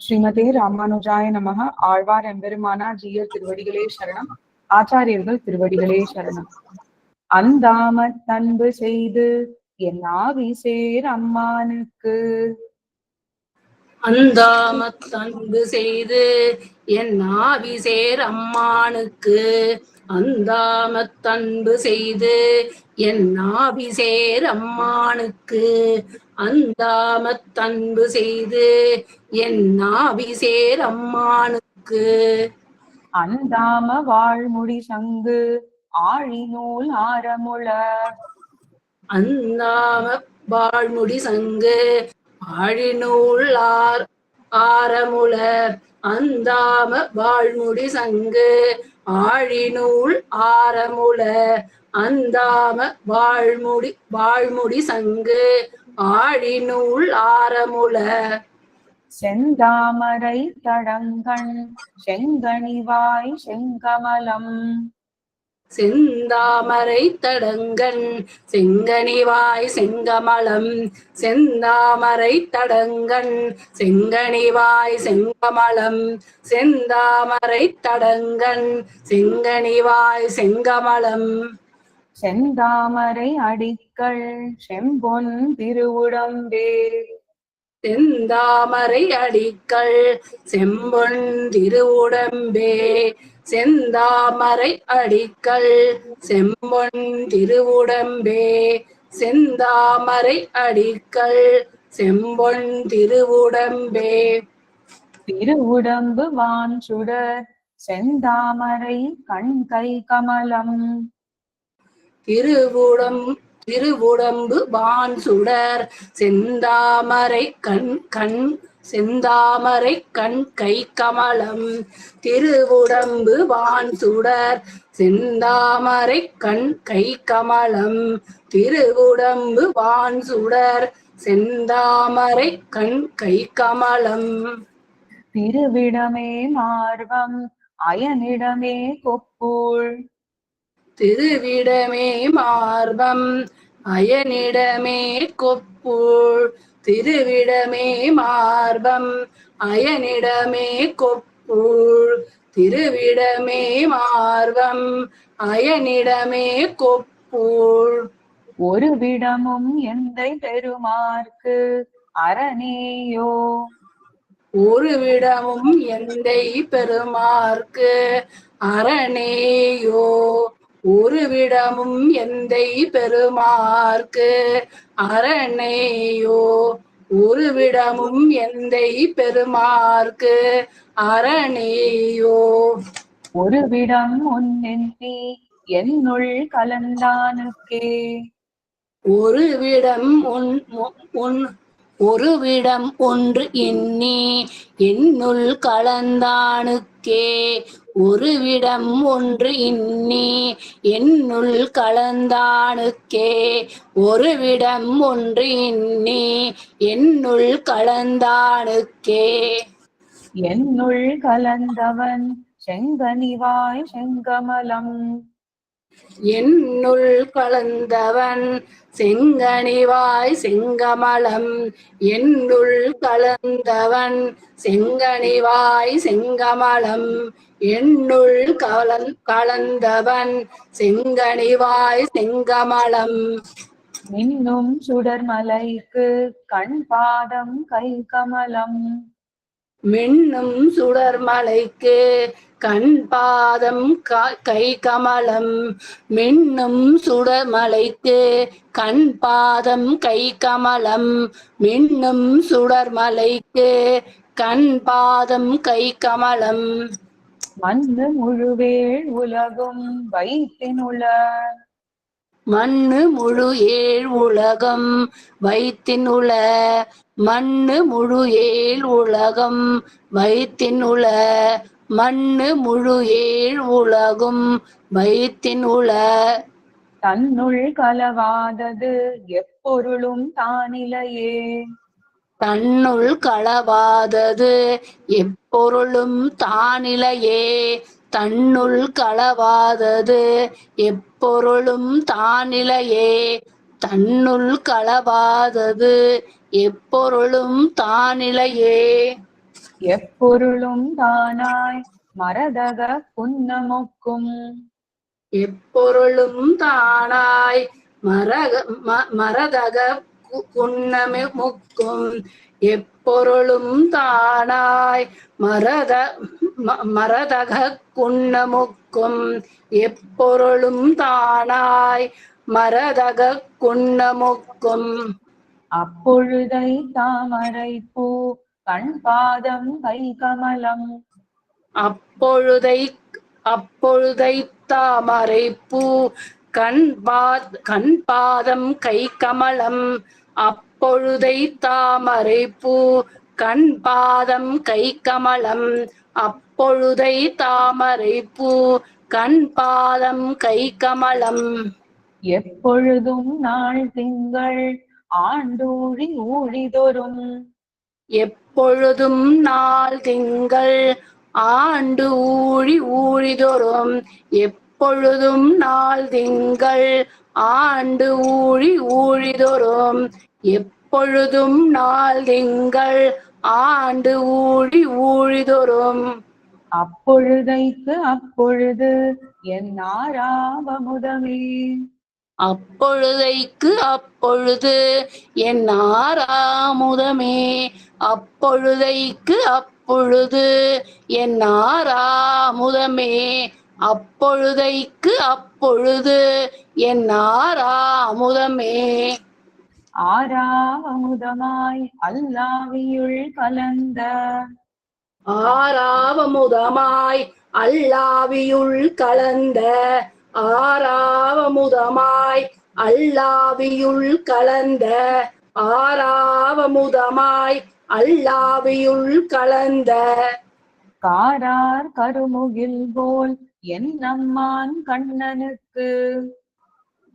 ஸ்ரீமதே ராமானுஜாய நமக ஆழ்வார் எம்பெருமானா ஜீயர் திருவடிகளே சரணம். ஆச்சாரியர்கள் திருவடிகளே சரணம். அந்தாம தன்பு செய்து என் ஆவி சேர் அம்மானுக்கு. அந்தாம தன்பு செய்து என் ஆவி சேர் அம்மானுக்கு. அந்தாமத் அன்பு செய்து என் ஆவி சேர் அம்மானுக்கு அந்தாமத் அன்பு செய்து என் ஆவி சேர் அம்மானுக்கு அந்தாம வாழ்முடி சங்கு ஆழி நூல் ஆரமுள. அந்தாம வாழ்முடி சங்கு ஆழிநூல் ஆர் ஆரமுல அந்தாம வாழ்முடி சங்கு ஆழிநூல் ஆரமுல அந்தாம வாழ்முடி வாழ்முடி சங்கு ஆழிநூல் ஆரமுல செந்தாமரை தடங்கண் செங்கனிவாய் செங்கமலம். செந்தாமரை தடங்கன் செங்கனிவாய் செங்கமலம். செந்தாமரை தடங்கன் செங்கனிவாய் செங்கமலம். செந்தாமரை தடங்கன் செங்கனிவாய் செங்கமலம். செந்தாமரை அடிக்கள் செம்பொன் திருவுடம்பே. செந்தாமரை அடிக்கள் செம்பொன் திருவுடம்பே. செந்தாமரை அடிக்கள் செம்பொன் திருவுடம்பே. செந்தாமரை அடிக்கள் செம்பொன் திருவுடம்பே. திருவுடம்பு வான் சுடர் செந்தாமரை கண் கை கமலம். திருவுடம் திருவுடம்பு வான் சுடர் செந்தாமரை கண் கண் செந்தாமரை கண் கை கமலம் திருவுடம்பு வான் சுடர். செந்தாமரை கண் கை கமலம் திருவுடம்பு வான் சுடர். செந்தாமரை கண் கை கமலம். திருவிடமே மார்பம் அயனிடமே கொப்புள் திருவிடமே மார்பம் அயனிடமே கொப்புள் திருவிடமே மார்பம் அயனிடமே கொப்புள் திருவிடமே மார்பம் அயனிடமே கொப்புள் ஒரு விடமும் எந்தை பெருமார்க்கு அரணேயோ. ஒரு விடமும் எந்தை பெருமார்க்கு அரணேயோ. ஒரு விடமும் எந்தை பெருமார்க்கு அரணேயோ ஒரு விடமும் எந்தை பெருமார்க்கு அரணேயோ. ஒரு விடம் உன்னெந்தி என்னுள் கலந்தானுக்கே. ஒரு விடம் உன் உன் ஒரு விடம் ஒன்று எண்ணி என்னுள் கலந்தானுக்கே. ஒரு விடம் ஒன்று இன்னி என்னுள் கலந்தானுக்கே. ஒரு விடம் ஒன்று இன்னி என்னுள் கலந்தானுக்கே. என்னுள் கலந்தவன் செங்கனிவாய் செங்கமலம். என்னுள் கலந்தவன் செங்கனிவாய் செங்கமலம். என்னுள் கலந்தவன் செங்கனிவாய் செங்கமலம். என்னுள் கலந் கலந்தவன் செங்கனிவாய் செங்கமலம். இன்னும் சுடர்மலைக்கு கண் பாதம் கை கமலம். மின்னும் சுடர்மலைக்கு கண் பாதம் கா- கை கமலம். மின்னும் சுடர்மலைக்கு கண் பாதம் கை கமலம். மின்னும் சுடர்மலைக்கு கண் பாதம் கை கமலம். மண்ணு முழுவேள் உலகும் வைத்தினுள. மண்ணு முழு ஏழ் உலகம் வைத்தினுள. மண்ணு முழு ஏழ் உலகம் வைத்தினுள. மண்ணு முழு ஏழ் உலகும் வைத்தினுள. தன்னுள் கலவாதது எப்பொருளும் தானிலையே. தன்னுள் களவாதது எப்பொருளும் தானிலையே. தன்னுள் களவாதது எப்பொருளும் தானிலையே. தன்னுள் களவாதது எப்பொருளும் தானிலையே. எப்பொருளும் தானாய் மரதக புன்னமொக்கும். எப்பொருளும் தானாய் மரக மரதக கு- குன்னமே முக்கும். எப்பொருளும் தானாய் மரத மரதக குன்னமுக்கும் எப்பொருளும் தானாய் மரதக குன்னமுக்கும் அப்பொழுதை தாமரை பூ கண் பாதம் கை கமலம். அப்பொழுதை அப்பொழுதை தாமரை பூ கண் பாத் கண் பாதம் கை கமலம். அப்பொழுதை தாமரை பூ கண் பாதம் கை கமலம். அப்பொழுதை தாமரை பூ கண் பாதம் கை கமலம். எப்பொழுதும் நாள் திங்கள் ஆண்டூழி ஊழிதொரும். எப்பொழுதும் நாள் திங்கள் ஆண்டு ஊழி ஊழிதோறும் எப்பொழுதும் நாள் திங்கள் ஆண்டு ஊழி ஊழிதோறும் எப்பொழுதும் நாள் திங்கள் ஆண்டு ஊழி ஊழிதோறும். அப்பொழுதைக்கு அப்பொழுது என் ஆறாவமுதமே. அப்பொழுதைக்கு அப்பொழுது என் ஆறாமுதமே. அப்பொழுதைக்கு அப்பொழுது என் ஆறாமுதமே. அப்பொழுதைக்கு அப்பொழுது என் ஆறாமுதமே. ஆறாவமுதமாய் அல்லாவியுள் கலந்த. ஆறாவமுதமாய் அல்லாவியுள் கலந்த. ஆறாவமுதமாய் அல்லாவியுள் கலந்த. ஆறாவமுதமாய் அல்லாவியுள் கலந்த. காரார் கருமுகில் போல் என் நம்மான் கண்ணனுக்கு.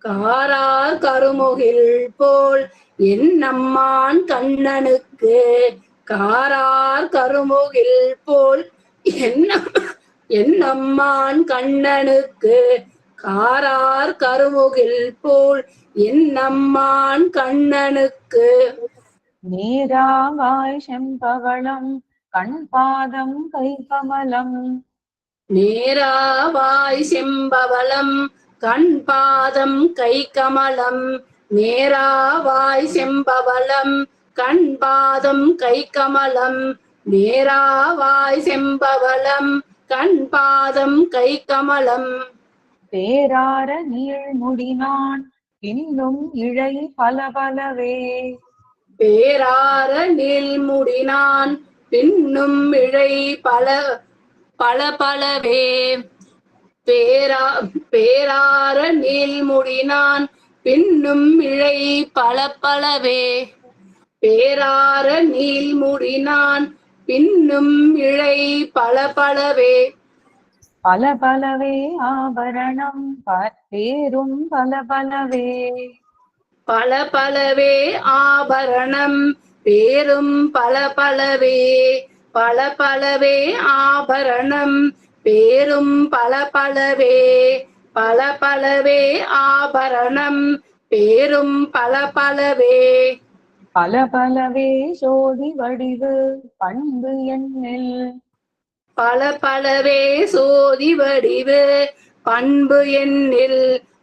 காரார் கருமுகில் போல் என் நம்மான் கண்ணனுக்கு. காரார் கருமுகில் போல் என்ன என்னம்மான் கண்ணனுக்கு. காரார் கருமுகில் போல் என்னம்மான் கண்ணனுக்கு. நேராவாய் செம்பவளம் கண் பாதம் கை கமலம் நேராவாய் செம்பவளம் கண் பாதம் கை கமலம். நேராவாய் செம்பவளம் கண் பாதம் கை கமலம். நேராவாய் செம்பவளம் கண் பாதம் கை கமலம். பேரார நீள் முடினான் இன்னும் இழை பல பலவே பேரார நீள்முடினான் பின்னும் இழை பல பல பலவே. பேரா பேரார நீள்முடினான் பின்னும் இழை பல பலவே. பேரார நீள்முடினான் பின்னும் இழை பல பலவே. பல பலவே ஆபரணம் பேரும் பல பலவே. பல பலவே ஆபரணம் பேரும் பல பலவே. பல பலவே ஆபரணம் பேரும் பல பலவே பல பலவே ஆபரணம் பேரும் பல பலவே. பல பலவே சோதி வடிவு பண்பு எண்ணில் பல பலவே சோதி வடிவு பண்பு எண்ணில்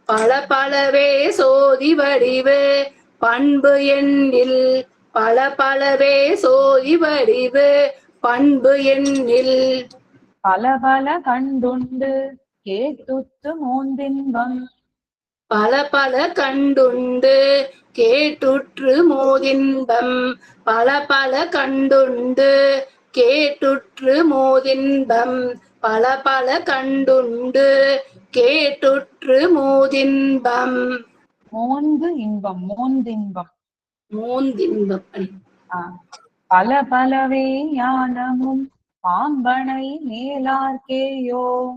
பல பலவே சோதி வடிவு பண்பு எண்ணில் பல பலவே சோதி வடிவு பண்பு எண்ணில். பல பல கண்டுண்டு கேட்டுத்து மோந்தின்பம். பல பல கண்டுண்டு கேட்டுற்று மோதின்பம். பல பல கண்டுண்டு கேட்டுற்று மோதின்பம். பல பல கண்டுண்டு கேட்டுற்று மோதின்பம். மோந்து இன்பம் மோந்தின்பம். மோந்தின்பம். பல பலவே ஞானமும் பாம்பனை மேலார்க்கேயோ.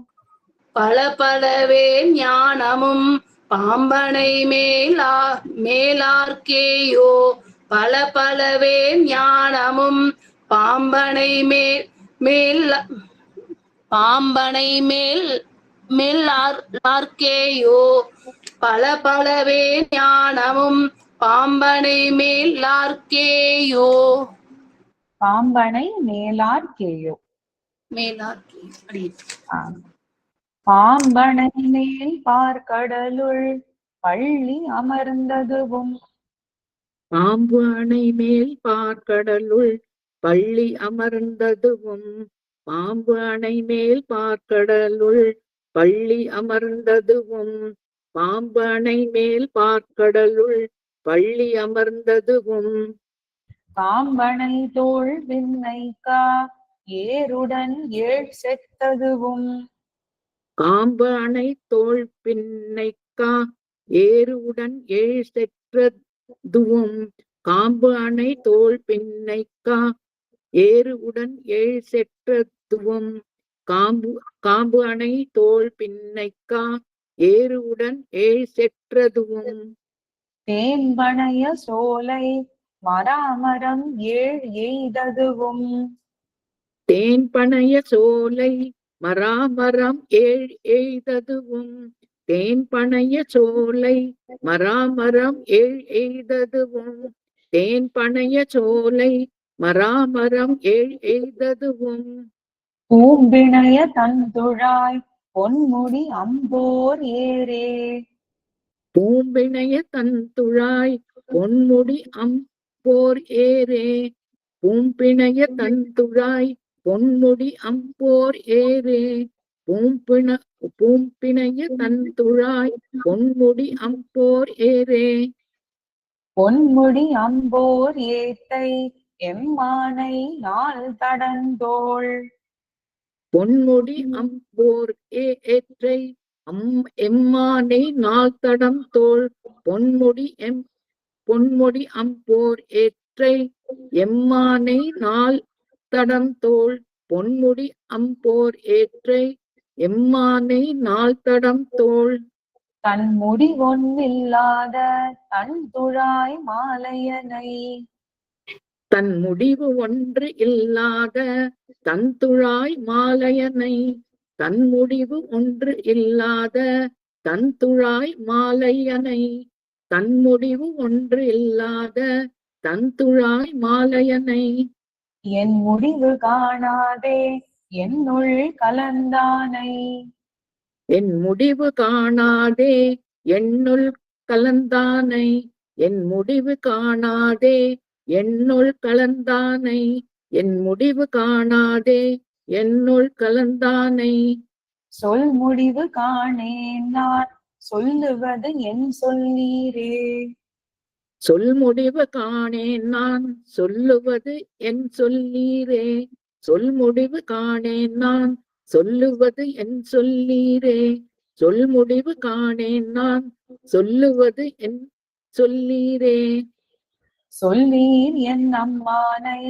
பல பலவே ஞானமும் பாம்பனை மேலா மேலார்க்கேயோ. பல பலவே ஞானமும் பாம்பனை மேல் மேல் பாம்பனை மேல் மேல்லார்க்கேயோ பல பலவே ஞானமும் பாம்பனை மேலார்க்கேயோ பாம்பனை மேலார் கேயோ. ஆ. பாம்பனை மேல் பார்க்கடலுள் பள்ளி அமர்ந்ததுவும். பாம்பு அணை மேல் பார்க்கடலுள் பள்ளி அமர்ந்ததுவும். பாம்பு அணை மேல் பார்க்கடலுள் பள்ளி அமர்ந்ததுவும். பாம்பு அணை மேல் பார்க்கடலுள் பள்ளி அமர்ந்ததுவும். காம்பனை தோள் விண்ணைக்கா ஏருடன் ஏழ் செத்ததுவும். காம்பு அணை தோள் பின்னைக்கா ஏறுவுடன் ஏழ் செற்றதுவும். காம்பு அணை தோள் பின்னைக்கா ஏறுவுடன் ஏழ் செற்றதுவும். காம்பு காம்பு அணை தோள் பின்னைக்கா ஏறுவுடன் ஏழ் செற்றதுவும். தேம்பனைய சோலை மராமரம் ஏழ் எய்ததுவும். தேன்பனைய சோலை மராமரம் ஏழ் எய்ததுவும். தேன்பனைய சோலை மராமரம் ஏழ் எய்ததுவும். தேன்பனைய சோலை மராமரம் ஏழ் எய்ததுவும். பூம்பிணைய தந்துழாய் பொன்முடி அம்போர் ஏரே பூம்பிணைய தந்துழாய் பொன்முடி அம்போர் ஏரே பூம்பிணைய தந்துழாய் பொன்முடி அம்போர் ஏரே பூம்பிண பூம்பிணைய தந்துழாய் பொன்முடி அம்போர் ஏரே பொன்முடி அம்போர் ஏத்தை எம்மானை நாள் தடந்தோள் பொன்முடி அம்போர் ஏ ஏற்றை அம் எம்மானை நாள் தடம் தோள் பொன்முடி எம் பொன்முடி அம்போர் ஏற்றை எம்மானை நாள் தடம் தோள் பொன்முடி அம்போர் ஏற்றை எம்மானை நாள் தடம் தோள் தன் முடி ஒன்னில்லாத தன் துழாய் மாலையனை தன் முடிவு ஒன்று இல்லாத தன்துழாய் மாலையனை தன் முடிவு ஒன்று இல்லாத தன்துழாய் மாலையனை. தன் முடிவு ஒன்று இல்லாத தன்துழாய் மாலையனை. என் முடிவு காணாதே என்னுள் கலந்தானை. என் முடிவு காணாதே என்னுள் கலந்தானை. என் முடிவு காணாதே என்னுள் கலந்தானை. என் முடிவு காணாதே என்னுள் கலந்தானை. சொல் முடிவு காணேன் நான். சொல்லுவது என் சொல்லீரே சொல் முடிவு காணேன் நான் சொல்லுவது என் சொல்லீரே சொல் முடிவு காணேன் நான் சொல்லுவது என் சொல்லீரே சொல் முடிவு காணேன் நான் சொல்லுவது என் சொல்லீரே சொல்லீர் என் அம்மானை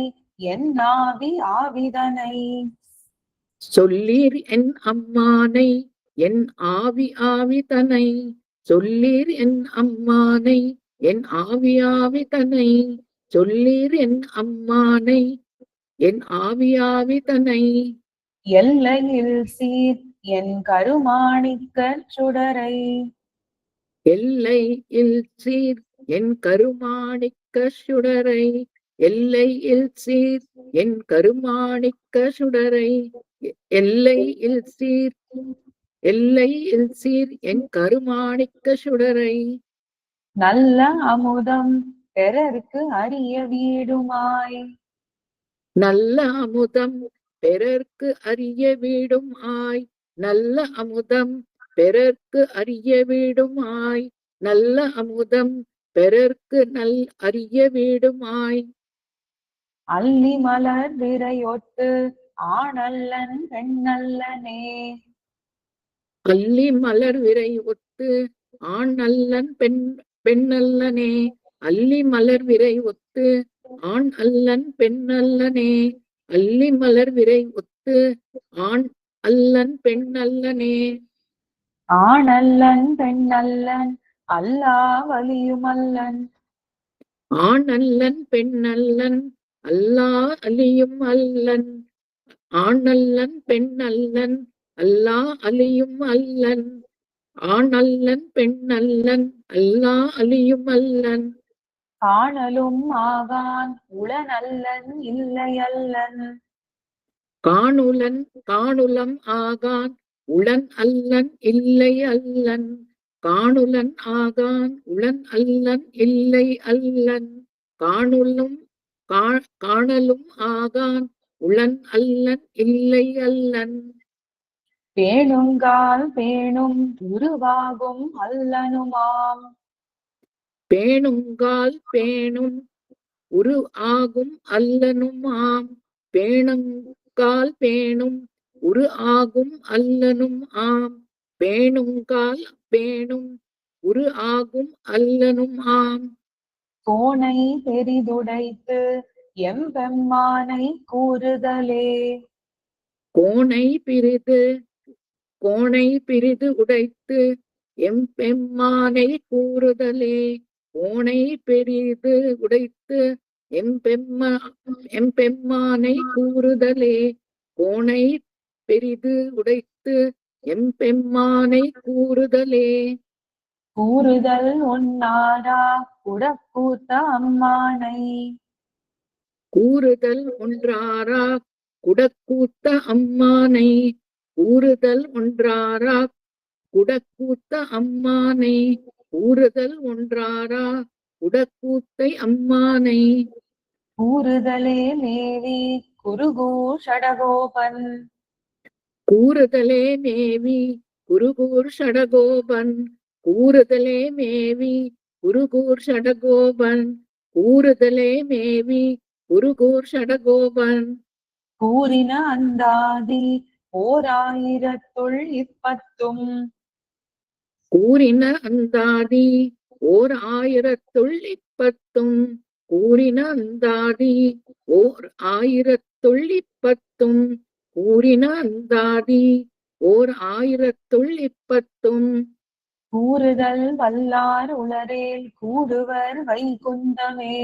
என் ஆவி ஆவிதனை. சொல்லீர் என் அம்மானை என் ஆவி ஆவி தனை சொல்லீர் என் அம்மானை. என் ஆவி ஆவி தனை சொல்லீர் என் அம்மானை. என் ஆவி ஆவி தனை எல்லையில் சீர் என் கருமாணிக்கச் சுடரை. எல்லை இல் சீர் என் கருமாணிக்க சுடரை. எல்லை இல் சீர் என் கருமாணிக்க சுடரை. எல்லை இல் சீர் எல்லை சீர் என் கருமாணிக்க சுடரை. நல்ல அமுதம் பிறர்க்கு அரிய வீடுமாய். நல்ல அமுதம் பிறர்க்கு அரிய வீடும் ஆய் நல்ல அமுதம் பிறர்க்கு அரிய வீடும் ஆய் நல்ல அமுதம் பிறர்க்கு நல் அரிய வீடும் ஆய் அல்லி மலர் விரையொட்டு ஆணல்லன் பெண்ணல்லனே. அல்லி மலர் விரை ஒத்து ஆண் அல்லன் பெண் பெண்ணல்லனே அல்லி மலர் விரை ஒத்து ஆண் அல்லன் பெண்ணல்லனே அல்லி மலர் விரை ஒத்து ஆண் அல்லன் பெண்ணல்லனே ஆணல்லன் பெண்ணல்லன் அல்லா வலியுமல்லன் ஆண் அல்லன் பெண் அல்லன் அல்லா அலியும் அல்லன். ஆண் அல்லன் பெண் அல்லன் அல்லா அலியும் அல்லன் ஆண் அல்லன் பெண் அல்லன் அல்லா அலியும் அல்லன். காணலும் ஆகான் உளநல்லன் இல்லையல்லன் காணுலன் காணுலம் ஆகான் உளன் அல்லன் இல்லை அல்லன். காணுலன் ஆகான் உளன் அல்லன் இல்லை அல்லன். காணுலும் காணலும் ஆகான் உளன் அல்லன் இல்லை அல்லன். பேணுங்கால் பேணும் உருவாகும் அல்லனுமாம் பேணுங்கால் பேணும் உரு ஆகும் அல்லனும்? ஆம் பேணுங்கால் பேணும் உரு ஆகும் அல்லனும்? ஆம் பேணுங்கால் பேணும் உரு ஆகும் அல்லனும்? ஆம் கோணை பெரிதுடைத்து எம்பெம்மானை கூறுதலே. கோணை பிரிது கோணை பிரிது உடைத்து எம்பெம்மானை கூறுதலே கோணை பெரிது உடைத்து எம்பெம்மா எம்பெம்மானை கூறுதலே கோணை பெரிது உடைத்து எம்பெம்மானை கூறுதலே. கூறுதல் ஒன்னாரா குடக்கூத்த அம்மானை கூறுதல் ஒன்றாரா குடக்கூத்த அம்மானை கூறுதல் ஒன்றாரா? குடக்கூத்த அம்மானை. கூறுதல் ஒன்றாரா? குடக்கூத்தை அம்மானை. கூறுதலே மேவி குருகூ ஷடகோபன். கூறுதலே மேவி குருகூர் ஷடகோபன். கூறுதலே மேவி குருகூர் ஷடகோபன். கூறுதலே மேவி குருகூர் ஷடகோபன். கூறின அந்தாதி ஓராயிரத்துள் இப்பத்தும் கூறின அந்தாதி ஓர் ஆயிரத்துள் இப்பத்தும் கூறின அந்தாதி ஓர் ஆயிரத்துள் இப்பத்தும் கூறின அந்தாதி ஓர் ஆயிரத்துள் இப்பத்தும் கூறுதல் வல்லார் உளரேல் கூடுவர் வைகுந்தமே.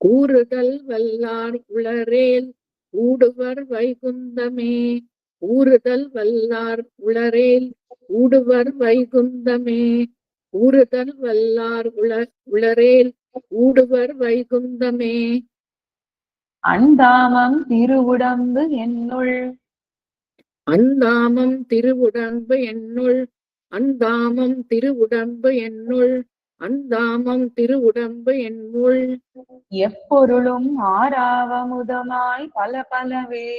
கூறுதல் வல்லார் உளரேல் கூடுவர் வைகுந்தமே கூறுதல் வல்லார் உளரேல் கூடுவர் வைகுந்தமே. கூறுதல் வல்லார் உள உளரேல் கூடுவர் வைகுந்தமே. அந்தாமம் திருவுடம்பு என்னுள். அந்தாமம் திருவுடம்பு என்னுள். அந்தாமம் திருவுடம்பு என்னுள். அந்தாமம் திருவுடம்பு என்னுள் எப்பொருளும் ஆறாவமுதமாய் பல பலவே.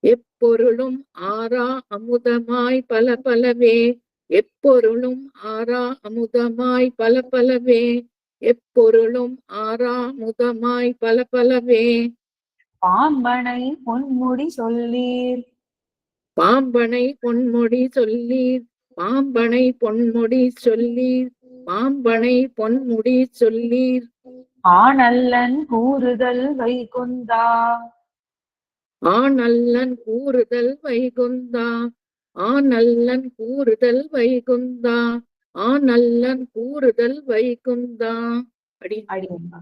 எப்பொருளும் ஆறா அமுதமாய் பல பலவே. எப்பொருளும் ஆறா அமுதமாய் பல பலவே. எப்பொருளும் ஆறா அமுதமாய் பல பலவே. பாம்பனை பொன்முடி சொல்லீர். பாம்பனை பொன்முடி சொல்லீர். பாம்பனை பொன்முடி சொல்லீர். பாம்பனை பொன்முடி சொல்லீர் ஆனல்லன் கூறுதல் வைகுந்தா. ஆனல்லன் கூறுதல் வைகுந்தா. ஆனல்லன் கூறுதல் வைகுந்தா. ஆனல்லன் கூறுதல் வைகுந்தா. அடி. அடிமா